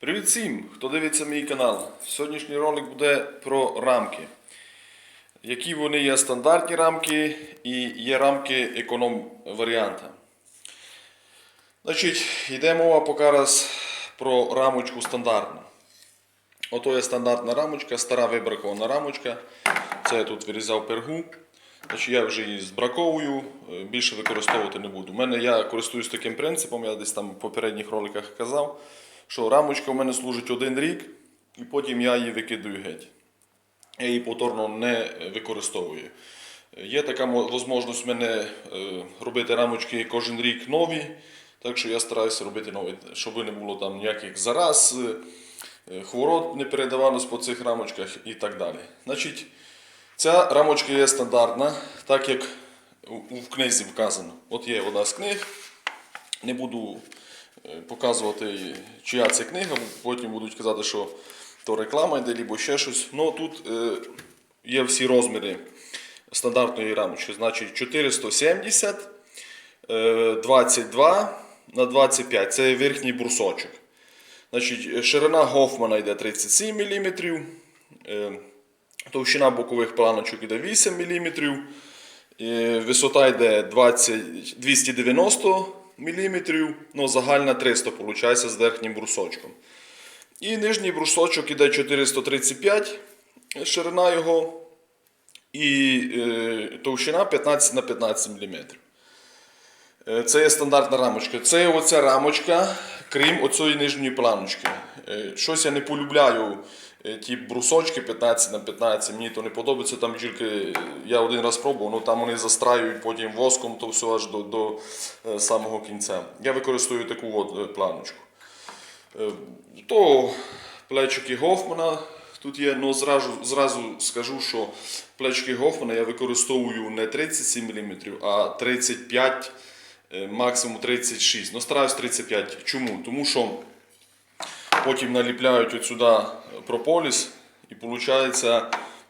Привіт всім, хто дивиться мій канал. Сьогоднішній ролик буде про рамки. Які вони є стандартні рамки і є рамки економ варіанта. Значить, йде мова поки раз про рамочку стандартну. Ото є стандартна рамочка, стара вибракована рамочка. Це я тут вирізав пергу. Значить, я вже її збраковую, е, більше використовувати не буду. У мене я користуюсь таким принципом, я десь там в попередніх роликах казав, що рамочка у мене служить один рік, і потім я її викидаю геть. Я її повторно не використовую. Є така можливість в мене е, робити рамочки кожен рік нові, так що я стараюся робити нові, щоб не було там ніяких зараз, е, хвороб не передавалось по цих рамочках і так далі. Значить, Ця рамочка є стандартна, так як в книзі вказано. От є одна з книг. Не буду показувати, чия це книга, потім будуть казати, що то реклама йде, або ще щось. Ну тут е, є всі розміри стандартної рамочки. Значить 470, е, 22 на 25 це верхній брусочок. Значить, ширина Гофмана йде 37 мм. Товщина бокових планочок йде 8 мм. Висота йде 20, 290 мм. Ну, загальна 300 виходить з верхнім брусочком. І нижній брусочок йде 435 ширина його. І е, товщина 15 на 15 мм. Е, Це є стандартна рамочка. Це оця рамочка, крім оцієї нижньої планочки. Е, Щось я не полюбляю ті брусочки 15 на 15, мені то не подобається. Там тільки е, я один раз пробував, ну там вони застраюють потім воском, то все аж до, до е, самого кінця. Я використовую таку от е, планочку. Е, То плечики Гофмана тут є, але зразу, зразу скажу, що плечики Гофмана я використовую не 37 мм, а 35 е, максимум 36. Ну, стараюсь 35. Чому? Тому що потім наліпляють от сюди прополіс, і виходить,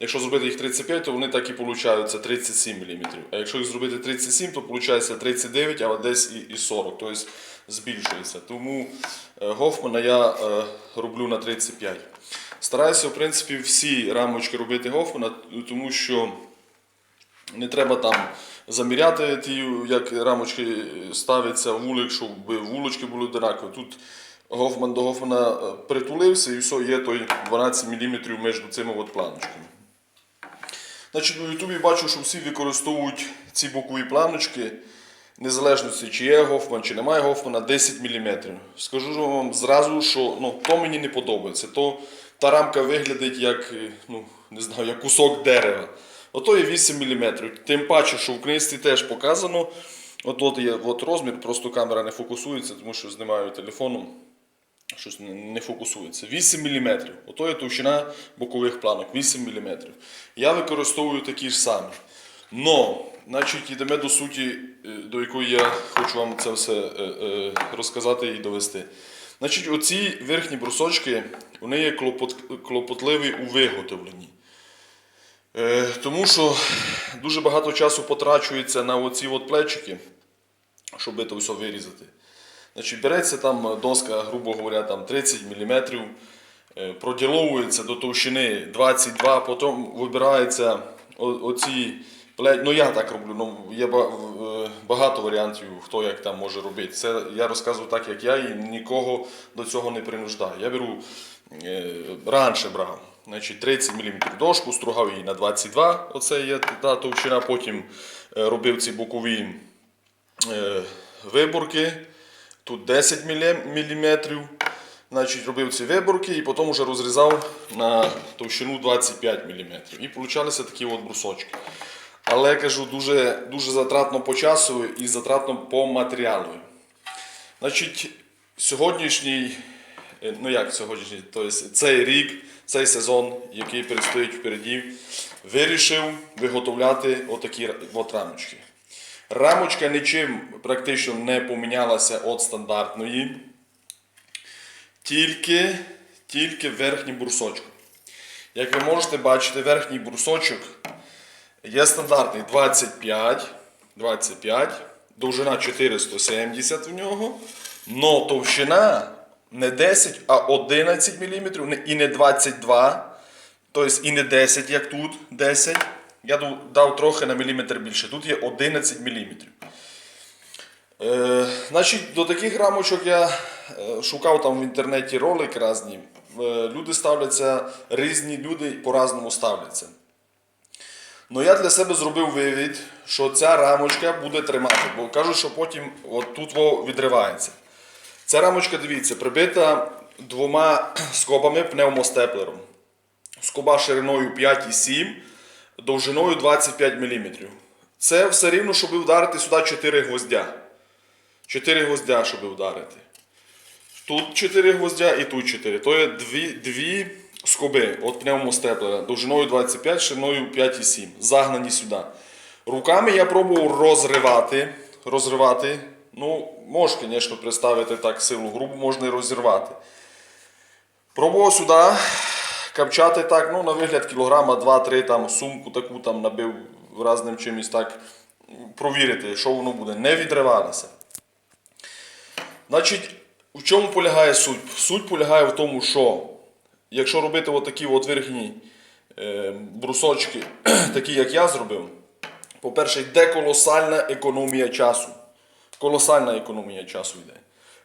якщо зробити їх 35, то вони так і получаються 37 мм. А якщо їх зробити 37, то виходить 39, а десь і, і 40, тобто збільшується. Тому е, Гофмана я е, роблю на 35. Стараюся, в принципі, всі рамочки робити Гофмана, тому що не треба там заміряти ті, як рамочки ставляться вулик, щоб вулочки були однакові. Тут Гофман до Гофмана е, притулився і все, є той 12 мм між цими от планочками. Значить, на Ютубі бачу, що всі використовують ці бокові планочки, незалежно чи є Гофман, чи немає Гофмана, 10 мм. Скажу вам зразу, що ну, то мені не подобається. То та рамка виглядить як, е, ну, не знаю, як кусок дерева. Ото є 8 мм. Тим паче, що в книжці теж показано. От, от є от розмір, просто камера не фокусується, тому що знімаю телефоном. Щось не- фокусується. 8 мм. Ото є товщина бокових планок. 8 мм. Я використовую такі ж самі. Но, значить, йдемо до суті, е, до якої я хочу вам це все е, е, розказати і довести. Значить, оці верхні брусочки, вони є клопот, клопотливі у виготовленні. Тому що дуже багато часу потрачується на оці от плечики, щоб це все вирізати. Значить, береться там доска, грубо говоря, там 30 мм, проділовується до товщини 22, потім вибирається оці Ну я так роблю, ну є е, багато варіантів, хто як там може робити. Це я розказую так, як я, і нікого до цього не принуждаю. Я беру е, раніше брав. Значить, 30 мм дошку, стругав її на 22, оце є та товщина, потім е, робив ці бокові е, виборки. Тут 10 мм. Значить, робив ці виборки і потім вже розрізав на товщину 25 мм. І получалися такі от брусочки. Але кажу, дуже, дуже затратно по часу і затратно по матеріалу. Значить, сьогоднішній, е, ну як сьогоднішній, тобто цей рік, цей сезон, який перестоїть впереді, вирішив виготовляти отакі от рамочки. Рамочка нічим практично не помінялася від стандартної, тільки, тільки верхній брусочок. Як ви можете бачити, верхній брусочок є стандартний 25, 25, довжина 470 в нього, но товщина не 10, а 11 мм, і не 22, тобто і не 10, як тут 10. Я дав трохи на міліметр більше. Тут є 11 мм. Е, значить, до таких рамочок я е, шукав там в інтернеті ролик різні. Е, люди ставляться, різні люди по-разному ставляться. Ну я для себе зробив вивід, що ця рамочка буде тримати, бо кажуть, що потім от тут відривається. Ця рамочка, дивіться, прибита двома скобами пневмостеплером. Скоба шириною 5,7, довжиною 25 мм. Це все рівно, щоб вдарити сюди 4 гвоздя. 4 гвоздя, щоб вдарити. Тут 4 гвоздя і тут 4. То є дві, дві скоби від пневмостеплера довжиною 25, шириною 5,7. Загнані сюди. Руками я пробував розривати. розривати. Ну, можеш, звісно, представити так силу грубу, можна і розірвати. Пробував сюди капчати так, ну, на вигляд кілограма 2-3 там сумку таку там набив разним чимось так. Провірити, що воно буде. Не відривалося. Значить, у чому полягає суть? Суть полягає в тому, що якщо робити отакі от верхні е, брусочки, такі як я зробив, по-перше, йде колосальна економія часу. Колосальна економія часу йде.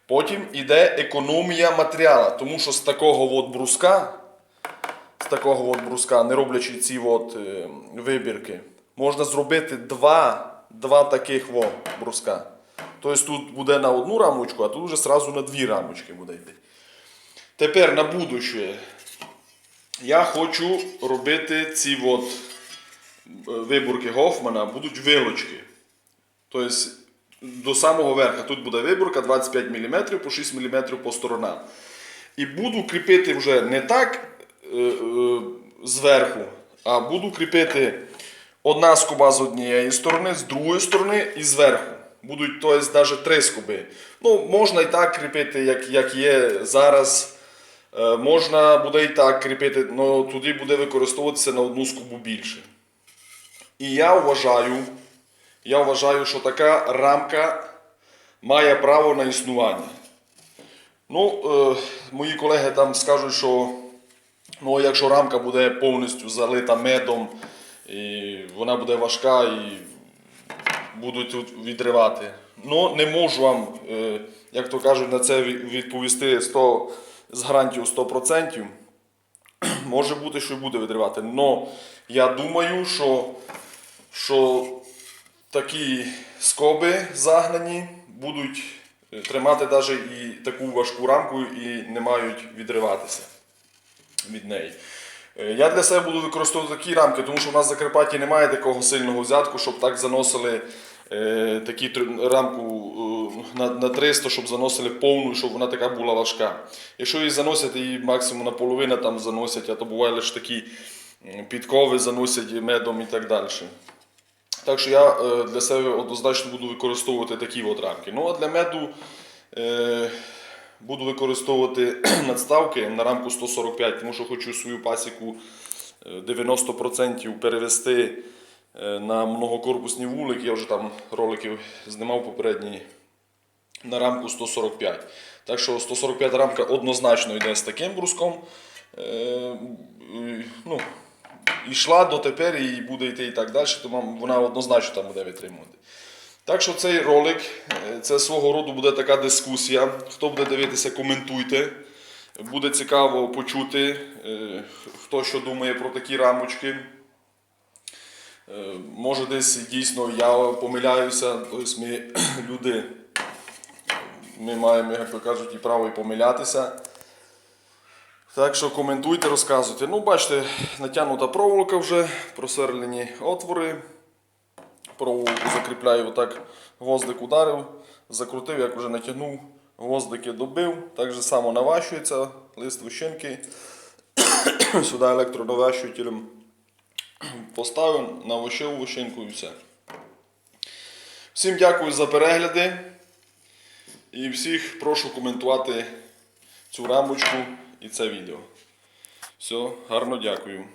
Потім йде економія матеріалу, тому що з такого от бруска, такого от бруска, не роблячи ці от, е, вибірки, можна зробити два, два таких во бруска. Тобто тут буде на одну рамочку, а тут вже сразу на дві рамочки буде йти. Тепер на будущее. Я хочу робити ці от е, виборки Гофмана, будуть вилочки. Тобто до самого верха тут буде виборка 25 мм по 6 мм по сторонам. І буду кріпити вже не так зверху, а буду кріпити одна скоба з однієї сторони, з другої сторони і зверху. Будуть тобто, навіть три скоби. Ну, можна і так кріпити, як, як є зараз. Е, можна буде і так кріпити, але туди буде використовуватися на одну скобу більше. І я вважаю, я вважаю, що така рамка має право на існування. Ну, е, мої колеги там скажуть, що ну, якщо рамка буде повністю залита медом, і вона буде важка і будуть відривати. Ну, не можу вам, е, як то кажуть, на це відповісти 100, з гарантією 100%. Може бути, що й буде відривати. Но я думаю, що, що такі скоби загнані будуть е, тримати навіть і таку важку рамку і не мають відриватися від неї. Я для себе буду використовувати такі рамки, тому що в нас в Закарпатті немає такого сильного взятку, щоб так заносили е, такі рамку е, на, на 300, щоб заносили повну, щоб вона така була важка. Якщо її заносять, її максимум наполовину там заносять, а то буває лише такі підкови заносять медом і так далі. Так що я е, для себе однозначно буду використовувати такі от рамки. Ну а для меду е, буду використовувати надставки на рамку 145, тому що хочу свою пасіку е, 90% перевести е, на многокорпусні вулики. Я вже там роликів знімав попередні на рамку 145. Так що 145 рамка однозначно йде з таким бруском. Е, і, ну, йшла дотепер і буде йти і так далі, тому вона однозначно там буде витримувати. Так що цей ролик, е, це свого роду буде така дискусія. Хто буде дивитися, коментуйте. Буде цікаво почути, е, хто що думає про такі рамочки. Е, Може, десь дійсно я помиляюся, тобто ми люди, ми маємо, як то кажуть, і право і помилятися. Так що коментуйте, розказуйте. Ну, бачите, натягнута проволока вже, просверлені отвори. Проволоку закріпляю отак, гвоздик ударив, закрутив, як вже натягнув, гвоздики добив. Так же само наващується лист вищинки. Сюди електронаващувателем поставив, навощив вищинку і все. Всім дякую за перегляди. І всіх прошу коментувати цю рамочку і це відео. Все, гарно дякую.